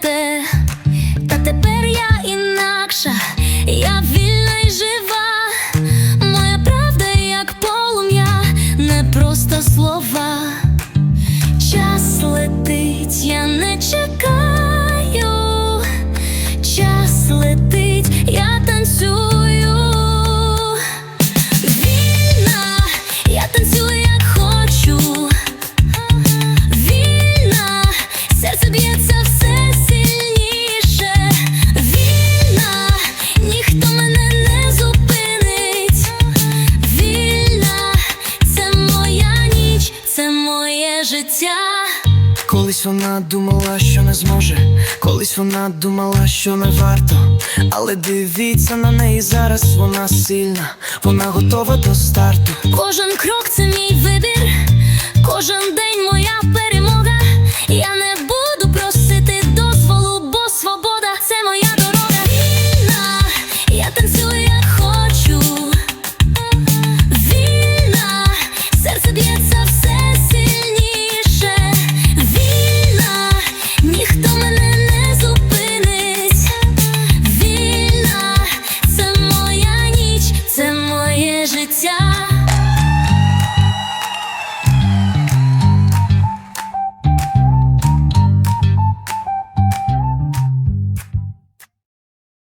те, та тепер я інакша, я вільна й жива. Моя правда, як полум'я, не просто слова. Моє життя. Колись вона думала, що не зможе, колись вона думала, що не варто. Але дивіться на неї зараз, вона сильна, вона готова до старту. Кожен крок